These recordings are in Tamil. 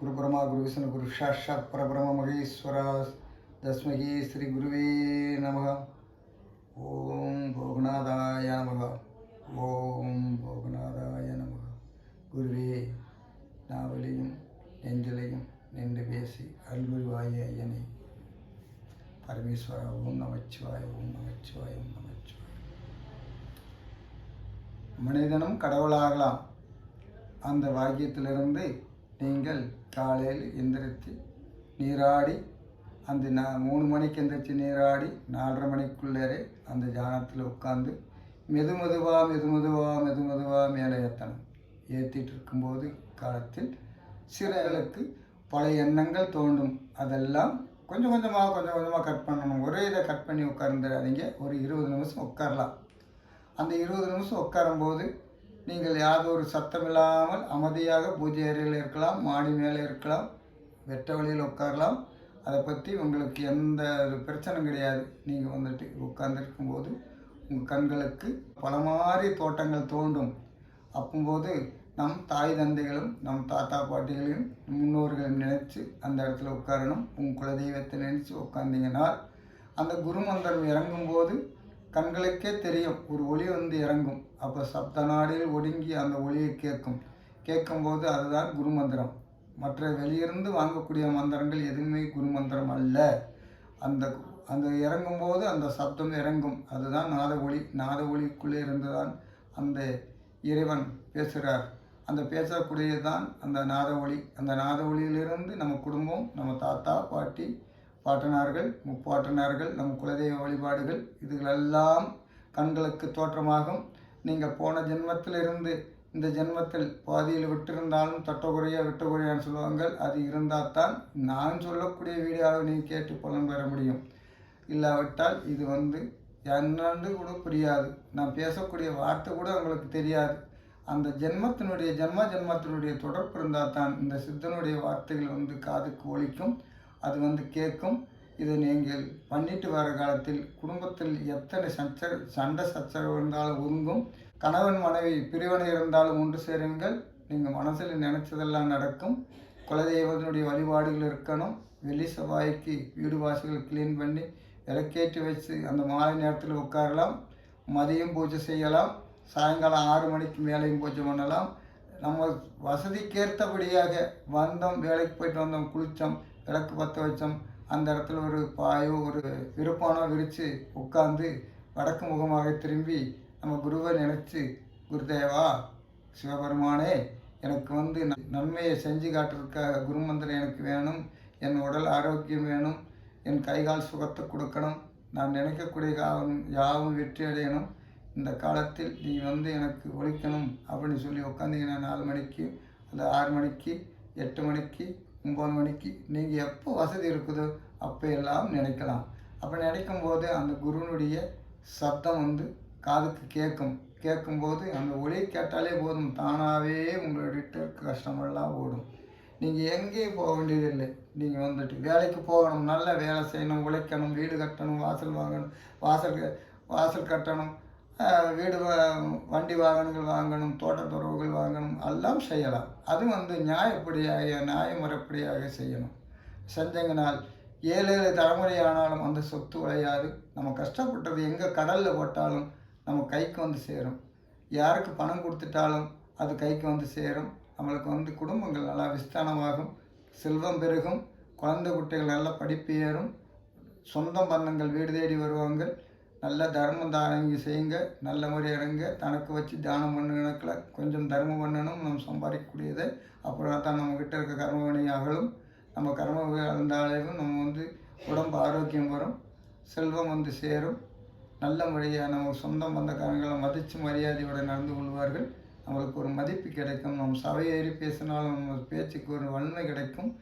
குரு பிரமா குரு விஷ்ணு குரு சாஷாத் பரபிரம மகேஸ்வரா தஸ்மகி ஸ்ரீ குருவே நமக. ஓம் போகநாதாய நமக. ஓம் போகநாதாய நமக. குருவே நாவலையும் நெஞ்சலையும் நின்று பேசி அல்குருவாய ஐயனை. பரமேஸ்வரா ஓம் நமச்சிவாய ஓம் நமச்சிவாய ஓம் நமச்சிவாய. மனிதனும் கடவுளாகலாம். அந்த வாக்கியத்திலிருந்து நீங்கள் காலையில் எந்திரிச்சு நீராடி அந்த நா மூணு மணிக்கு எந்திரிச்சு நீராடி நாலரை மணிக்குள்ளே அந்த ஜானத்தில் உட்காந்து மெது மெதுவாக மெது மெதுவாக மெது மெதுவாக மேலே ஏற்றணும் ஏற்றிட்டு இருக்கும்போது காலத்தில் சிலர்களுக்கு பல எண்ணங்கள் தோண்டும் அதெல்லாம் கொஞ்சம் கொஞ்சமாக கொஞ்சம் கொஞ்சமாக கட் பண்ணணும். ஒரே இதை கட் பண்ணி உட்காந்துடாதீங்க ஒரு இருபது நிமிஷம் உட்காரலாம். அந்த இருபது நிமிஷம் உட்காரும்போது நீங்கள் யாதொரு சத்தம் இல்லாமல் அமைதியாக பூஜை அறையில் இருக்கலாம் மாடி மேலே இருக்கலாம் வெட்ட வழியில் உட்காரலாம். அதை பற்றி உங்களுக்கு எந்த ஒரு பிரச்சனை கிடையாது. நீங்கள் வந்துட்டு உட்கார்ந்துருக்கும்போது உங்கள் கண்களுக்கு பல மாதிரி தோட்டங்கள் தோன்றும். அப்போது நம் தாய் தந்தைகளும் நம் தாத்தா பாட்டிகளையும் முன்னோர்களையும் நினைச்சு அந்த இடத்துல உட்காரணும். உங்கள் குலதெய்வத்தை நினச்சி உட்கார்ந்தீங்கன்னா அந்த குருமந்திரம் இறங்கும்போது கண்களுக்கே தெரியும். ஒரு ஒளி வந்து இறங்கும். அப்போ சப்த நாடில் ஒடுங்கி அந்த ஒளியை கேட்கும். கேட்கும்போது அதுதான் குருமந்திரம். மற்ற வெளியிருந்து வாங்கக்கூடிய மந்திரங்கள் எதுவுமே குருமந்திரம் அல்ல. அந்த அந்த இறங்கும்போது அந்த சப்தம் இறங்கும். அதுதான் நாத ஒளி நாத ஒளிக்குள்ளே இருந்துதான் அந்த இறைவன் பேசுகிறார் அந்த பேசக்கூடியதான் அந்த நாத ஒளி அந்த நாத ஒளியிலிருந்து நம்ம குடும்பம் நம்ம தாத்தா பாட்டி பாட்டனார்கள் முப்பாட்டனார்கள் நம் குலதெய்வ வழிபாடுகள் இதுகளெல்லாம் கண்களுக்கு தோற்றமாகும். நீங்கள் போன ஜென்மத்திலிருந்து இந்த ஜென்மத்தில் பாதியில் விட்டிருந்தாலும் தொட்டகுறையாக விட்டகுறையான்னு சொல்லுவாங்க அது இருந்தால் தான் நான் சொல்லக்கூடிய வீடியோவை நீங்கள் கேட்டு பலன் பெற முடியும். இல்லாவிட்டால் இது வந்து என்னன்னு கூட புரியாது. நான் பேசக்கூடிய வார்த்தை கூட உங்களுக்கு தெரியாது. அந்த ஜென்மத்தினுடைய ஜென்ம ஜென்மத்தினுடைய தொடர்பு இருந்தால் தான் இந்த சித்தனுடைய வார்த்தைகள் வந்து காதுக்கு ஒழிக்கும் அது வந்து கேட்கும். இதை நீங்கள் பண்ணிட்டு வர காலத்தில் குடும்பத்தில் எத்தனை சச்சர சண்டை சச்சரவு இருந்தாலும் ஒதுங்கும். கணவன் மனைவி பிரிவினை இருந்தாலும் ஒன்று சேருங்கள். நீங்கள் மனசில் நினைச்சதெல்லாம் நடக்கும். குலதெய்வத்தினுடைய வழிபாடுகள் இருக்கணும். வெள்ளி செவ்வாய்க்கு வீடு வாசல்கள் க்ளீன் பண்ணி விளக்கேற்றி வச்சு அந்த மாலை நேரத்தில் உட்காரலாம். மதியம் பூஜை செய்யலாம். சாயங்காலம் ஆறு மணிக்கு மேலேயும் பூஜை பண்ணலாம். நம்ம வசதிக்கேற்றபடியாக வந்தோம் வேலைக்கு போயிட்டு வந்தோம் குளித்தோம் விளக்கு பற்ற வச்சோம் அந்த இடத்துல ஒரு பாயோ ஒரு விருப்பானோ விரித்து உட்காந்து வடக்கு முகமாக திரும்பி நம்ம குருவை நினச்சி குருதேவா சிவபெருமானே எனக்கு வந்து நன்மையை செஞ்சு காட்டுறதுக்காக குருமந்திரம் எனக்கு வேணும் என் உடல் ஆரோக்கியம் வேணும் என் கைகால் சுகத்தை கொடுக்கணும் நான் நினைக்கக்கூடிய யாவும் யாவும் வெற்றி அடையணும். இந்த காலத்தில் நீ வந்து எனக்கு ஒழிக்கணும் அப்படின்னு சொல்லி உட்காந்தீங்கன்னா நாலு மணிக்கு அந்த ஆறு மணிக்கு எட்டு மணிக்கு ஒம்பது மணிக்கு நீங்கள் எப்போ வசதி இருக்குதோ அப்போ எல்லாம் நினைக்கலாம். அப்போ நினைக்கும் போது அந்த குருனுடைய சத்தம் வந்து காதுக்கு கேட்கும். கேட்கும்போது அந்த ஒளி கேட்டாலே போதும். தானாகவே உங்களுடைய கஷ்டமெல்லாம் ஓடும். நீங்கள் எங்கேயும் போக வேண்டியதில்லை. நீங்கள் வந்துட்டு வேலைக்கு போகணும். நல்ல வேலை செய்யணும். உழைக்கணும். வீடு கட்டணும். வாசல் வாங்கணும். வாசல் வாசல் கட்டணும். வீடு வண்டி வாகனங்கள் வாங்கணும் தோட்டத்துறவுகள் வாங்கணும் எல்லாம் செய்யலாம். அது வந்து நியாயப்படியாக நியாயமுறைப்படியாக செய்யணும். செஞ்சங்கனால் ஏழு ஏழு தலைமுறை ஆனாலும் அந்த சொத்து விளையாது நம்ம கஷ்டப்பட்டது எங்கே கடலில் போட்டாலும் நம்ம கைக்கு வந்து சேரும். யாருக்கு பணம் கொடுத்துட்டாலும் அது கைக்கு வந்து சேரும். நம்மளுக்கு வந்து குடும்பங்கள் நல்லா விஸ்தானமாகும். செல்வம் பெருகும். குழந்தை குட்டிகள் நல்ல படிப்பு ஏறும். சொந்த பந்தங்கள் வீடு தேடி வருவாங்க நல்ல தர்மம் தானங்க செய்யுங்க. நல்ல முறை இறங்க தனக்கு வச்சு தானம் பண்ண கணக்கில். கொஞ்சம் தர்மம் பண்ணணும். நம்ம சம்பாதிக்கக்கூடியது அப்புறம் தான் நம்மக்கிட்ட இருக்க கர்மவினை அகலும் நம்ம கர்ம இருந்தாலும் நம்ம வந்து உடம்பு ஆரோக்கியம் வரும். செல்வம் வந்து சேரும். நல்ல முறையாக நம்ம சொந்த பந்தக்காரங்களை மதித்து மரியாதையோடு நடந்து கொள்வார்கள். நம்மளுக்கு ஒரு மதிப்பு கிடைக்கும். நம்ம சபையேறி பேசினாலும் நம்ம பேச்சுக்கு ஒரு வன்மை கிடைக்கும்.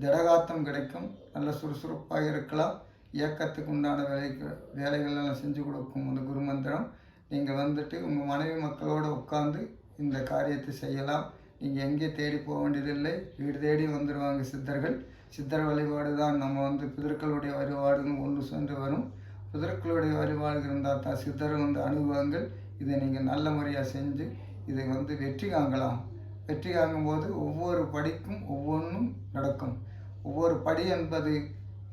திடகாத்தம் கிடைக்கும். நல்ல சுறுசுறுப்பாக இருக்கலாம். இயக்கத்துக்கு உண்டான வேலைக்கு வேலைகள் எல்லாம் செஞ்சு கொடுக்கும் அந்த குருமந்திரம். நீங்கள் வந்துட்டு உங்கள் மனைவி மக்களோடு உட்காந்து இந்த காரியத்தை செய்யலாம். நீங்கள் எங்கே தேடி போக வேண்டியதில்லை. வீடு தேடி வந்துடுவாங்க சித்தர்கள். சித்தர் வழிபாடு தான் நம்ம வந்து பிதர்களுடைய வழிபாடுன்னு ஒன்று சென்று வரும். பிதர்களுடைய வழிபாடு இருந்தால் தான் சித்தர் வந்து அனுபவங்கள் இதை நீங்கள் நல்ல முறையாக செஞ்சு இதை வந்து வெற்றி காங்கலாம். வெற்றி காங்கும்போது ஒவ்வொரு படிக்கும் ஒவ்வொன்றும் நடக்கும். ஒவ்வொரு படி என்பது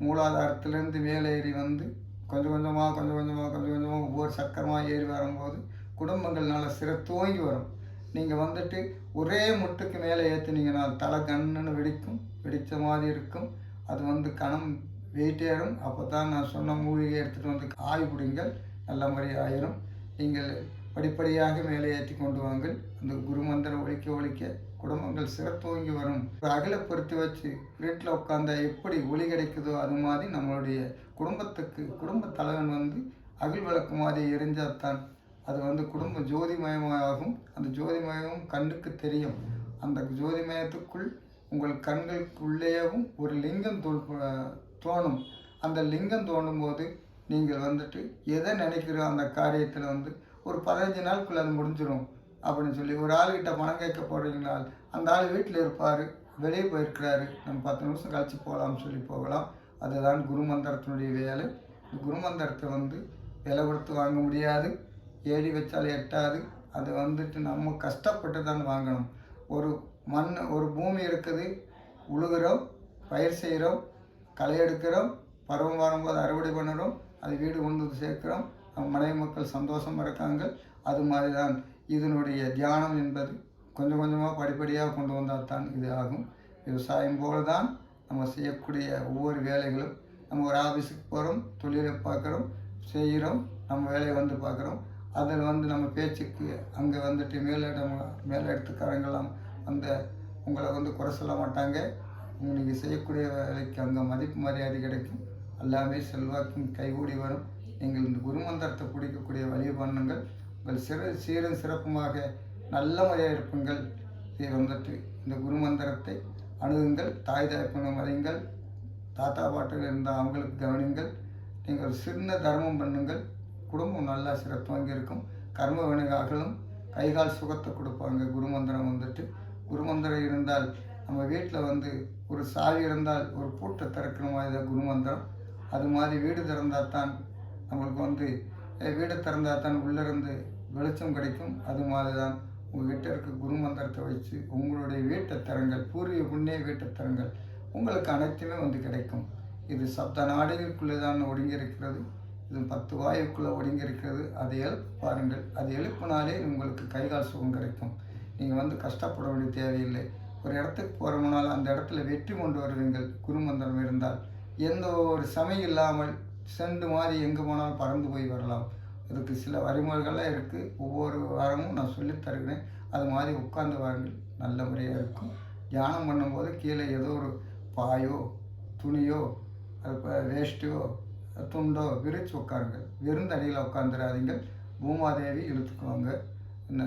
மூலாதாரத்துலேருந்து மேலே ஏறி வந்து கொஞ்சம் கொஞ்சமாக கொஞ்சம் கொஞ்சமாக கொஞ்சம் கொஞ்சமாக ஒவ்வொரு சக்கரமாக ஏறி வரும்போது குடும்பங்கள் நல்லா சிறத்தோங்கி வரும். நீங்கள் வந்துட்டு ஒரே முட்டுக்கு மேலே ஏற்றுனீங்கன்னா தலை கண்ணுன்னு வெடிக்கும் வெடித்த மாதிரி இருக்கும். அது வந்து கணம் வெயிட் ஏறும் அப்போ தான் நான் சொன்ன மூலிகை எடுத்துகிட்டு வந்து ஆய் பிடிங்கள் நல்ல மாதிரி ஆயிரும். நீங்கள் படிப்படியாக மேலே ஏற்றி கொண்டு வாங்கள். அந்த குரு மந்திரம் ஒழிக்க ஒழிக்க குடும்பங்கள் சிறத்தோங்கி வரும். ஒரு அகலை பொருத்தி வச்சு வீட்டில் உட்காந்தா எப்படி ஒளி கிடைக்குதோ அது மாதிரி நம்மளுடைய குடும்பத்துக்கு குடும்ப தலைவன் வந்து அகில் விளக்கு மாதிரி எரிஞ்சால் தான் அது வந்து குடும்ப ஜோதிமயமாகும். அந்த ஜோதிமயமும் கண்ணுக்கு தெரியும். அந்த ஜோதிமயத்துக்குள் உங்கள் கண்களுக்குள்ளேயும் ஒரு லிங்கம் தோல் தோணும். அந்த லிங்கம் தோணும் போது நீங்கள் வந்துட்டு எதை நினைக்கிறோ அந்த காரியத்தில் வந்து ஒரு பதினஞ்சு நாளுக்குள்ளே அது முடிஞ்சிடும் அப்படின்னு சொல்லி ஒரு ஆள்கிட்ட பணம் கேட்க போகிறீங்களா அந்த ஆள் வீட்டில் இருப்பார் வெளியே போயிருக்கிறாரு. நம்ம பத்து நிமிஷம் கழித்து போகலாம்னு சொல்லி போகலாம். அதுதான் குருமந்திரத்தினுடைய வேலை. இந்த குருமந்திரத்தை வந்து விலை கொடுத்து வாங்க முடியாது. ஏடி வச்சால் எட்டாது. அது வந்துட்டு நம்ம கஷ்டப்பட்டு தான் வாங்கணும். ஒரு மண் ஒரு பூமி இருக்குது. உழுகிறோம் பயிர் செய்கிறோம் களை எடுக்கிறோம் பருவம் வரும்போது அறுவடை பண்ணுறோம் அது வீடு கொண்டு வந்து நம்ம மனைவி மக்கள் சந்தோஷமாக இருக்காங்க. அது மாதிரி தான் இதனுடைய தியானம் என்பது கொஞ்சம் கொஞ்சமாக படிப்படியாக கொண்டு வந்தால் தான் இது ஆகும். விவசாயம் போல தான் நம்ம செய்யக்கூடிய ஒவ்வொரு வேலைகளும் நம்ம ஒரு ஆஃபீஸுக்கு போகிறோம் தொழிலை பார்க்குறோம் செய்கிறோம் நம்ம வேலையை வந்து பார்க்குறோம். அதில் வந்து நம்ம பேச்சுக்கு அங்கே வந்துட்டு மேலிடம் மேலிடத்துக்காரங்கெல்லாம் அந்த உங்களை வந்து குறை சொல்ல மாட்டாங்க. நீங்கள் செய்யக்கூடிய வேலைக்கு அங்கே மதிப்பு மரியாதை கிடைக்கும். எல்லாமே செல்வாக்கும் கைகூடி வரும். நீங்கள் இந்த குருமந்திரத்தை பிடிக்கக்கூடிய வழி பண்ணுங்கள். உங்கள் சிறு சீரும் சிறப்புமாக நல்ல முறையாக இருப்புங்கள் இதை வந்துட்டு இந்த குருமந்திரத்தை அணுகுங்கள் தாய் தகப்பனை மறையுங்கள் தாத்தா பாட்டில் இருந்தால் அவங்களுக்கு கவனிங்கள் நீங்கள் சின்ன தர்மம் பண்ணுங்கள். குடும்பம் நல்லா சிறப்பாக இருக்கும். கர்ம வினைகாகளும் கைகால் சுகத்தை கொடுப்பாங்க குருமந்திரம் வந்துட்டு. குருமந்திரம் இருந்தால் நம்ம வீட்டில் வந்து ஒரு சாவி இருந்தால் ஒரு பூட்டை திறக்கிற மாதிரி தான் குருமந்திரம் அது மாதிரி வீடு திறந்தால் தான் நம்மளுக்கு வந்து வீடு திறந்தால் தான் உள்ளிருந்து வெளிச்சம் கிடைக்கும். அது மாதிரி தான் உங்ககிட்ட இருக்க குருமந்திரத்தை வச்சு உங்களுடைய வீட்டை தரங்கள் பூர்வீக புண்ணிய வீட்டை தரங்கள் உங்களுக்கு அனைத்துமே வந்து கிடைக்கும். இது சப்த நாடுகளுக்குள்ளே தான் ஒடுங்கி இருக்கிறது இது பத்து வாயுக்குள்ளே ஒடுங்கி இருக்கிறது அதை எழுப்பு பாருங்கள். அது எழுப்பினாலே உங்களுக்கு கைகால் சுகம் கிடைக்கும். நீங்கள் வந்து கஷ்டப்பட வேண்டிய தேவையில்லை. ஒரு இடத்துக்கு போகிறோம்னாலும் அந்த இடத்துல வெற்றி கொண்டு வருவீங்கள் குருமந்திரம் இருந்தால் எந்த ஒரு சமை இல்லாமல் செண்டு மாதிரி எங்கே போனாலும் பறந்து போய் வரலாம். இதுக்கு சில வழிமுறைகள்லாம் இருக்குது ஒவ்வொரு வாரமும் நான் சொல்லி தருகிறேன். அது மாதிரி உட்கார்ந்து வாருங்கள். நல்ல முறையாக இருக்கும். தியானம் பண்ணும்போது கீழே ஏதோ ஒரு பாயோ துணியோ அது வேஷ்டியோ துண்டோ விரித்து உட்காருங்க வெறுந்தடியில் உட்காந்துடாதீங்க பூமாதேவி இழுத்துக்குவாங்க என்ன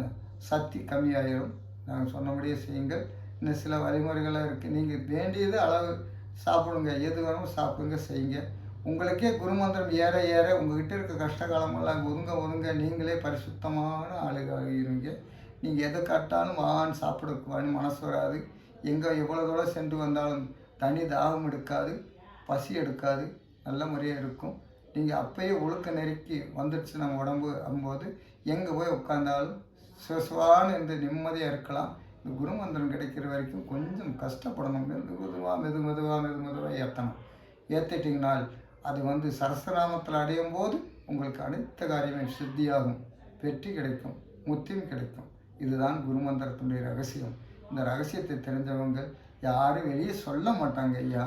சக்தி கம்மியாயிடும் நாங்கள் சொன்னபடியே செய்யுங்கள். இன்னும் சில வழிமுறைகளாக இருக்குது நீங்கள் வேண்டியது அளவு சாப்பிடுங்க. எது வேணும் சாப்பிடுங்க செய்யுங்க. உங்களுக்கே குருமந்திரம் ஏற ஏற உங்ககிட்ட இருக்க கஷ்ட காலமெல்லாம் ஒதுங்க ஒதுங்க நீங்களே பரிசுத்தமான ஆளுகாகிறீங்க நீங்கள் எதை கட்டாலும் வான்னு சாப்பிடக்குவான்னு மனசு வராது. எங்கே எவ்வளோ தூரம் சென்று வந்தாலும் தனி தாகம் எடுக்காது பசி எடுக்காது நல்ல முறையாக இருக்கும். நீங்கள் அப்பயே ஒழுக்க நெருக்கி வந்துடுச்சு நம்ம உடம்பு அம்போது எங்கே போய் உட்காந்தாலும் சுவான்னு இந்த நிம்மதியாக இருக்கலாம். இந்த குருமந்திரம் கிடைக்கிற வரைக்கும் கொஞ்சம் கஷ்டப்படணும் மெது மெதுவாக மெது மெதுவாக மெது மெதுவாக ஏற்றணும் ஏற்றிட்டிங்கனால் அது வந்து சரஸ்வநாமத்தில் அடையும் போது உங்களுக்கு அனைத்து காரியமும் சித்தியாகும். வெற்றி கிடைக்கும் முத்தியும் கிடைக்கும். இதுதான் குருமந்திரத்தினுடைய ரகசியம். இந்த ரகசியத்தை தெரிஞ்சவங்க யாரும் வெளியே சொல்ல மாட்டாங்க ஐயா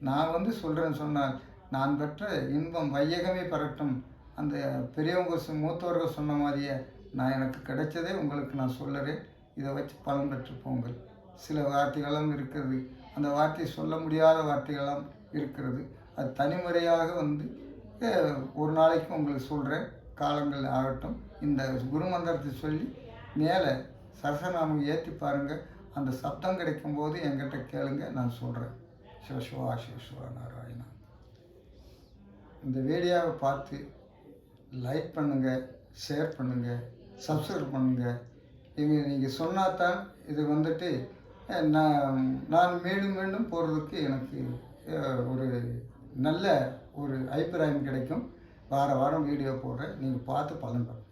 நான் வந்து சொல்கிறேன்னு சொன்னால் நான் பெற்ற இன்பம் வையகமே பெறட்டும் அந்த பெரியவங்க மூத்தவர்கள் சொன்ன மாதிரியே நான் எனக்கு கிடைச்சதே உங்களுக்கு நான் சொல்லுறேன். இதை வச்சு பலன் பெற்றுப்போங்கள் சில வார்த்தைகளும் இருக்கிறது. அந்த வார்த்தையை சொல்ல முடியாத வார்த்தைகளும் இருக்கிறது. அது தனிமுறையாக வந்து ஒரு நாளைக்கு உங்களுக்கு சொல்கிறேன் காலங்கள் ஆகட்டும். இந்த குருமந்திரத்தை சொல்லி மேலே சரசநாமம் ஏற்றி பாருங்கள் அந்த சப்தம் கிடைக்கும்போது என்கிட்ட கேளுங்க நான் சொல்கிறேன் சிவசிவா சிவசிவா நாராயணா. இந்த வீடியோவை பார்த்து லைக் பண்ணுங்கள் ஷேர் பண்ணுங்கள் சப்ஸ்கிரைப் பண்ணுங்கள் இவங்க நீங்கள் சொன்னால் தான் இது வந்துட்டு நான் நான் மீண்டும் மீண்டும் போகிறதுக்கு எனக்கு ஒரு நல்ல ஒரு அபிப்பிராயம் கிடைக்கும். வார வாரம் வீடியோ போடுறேன். நீங்கள் பார்த்து பலன் பெறும்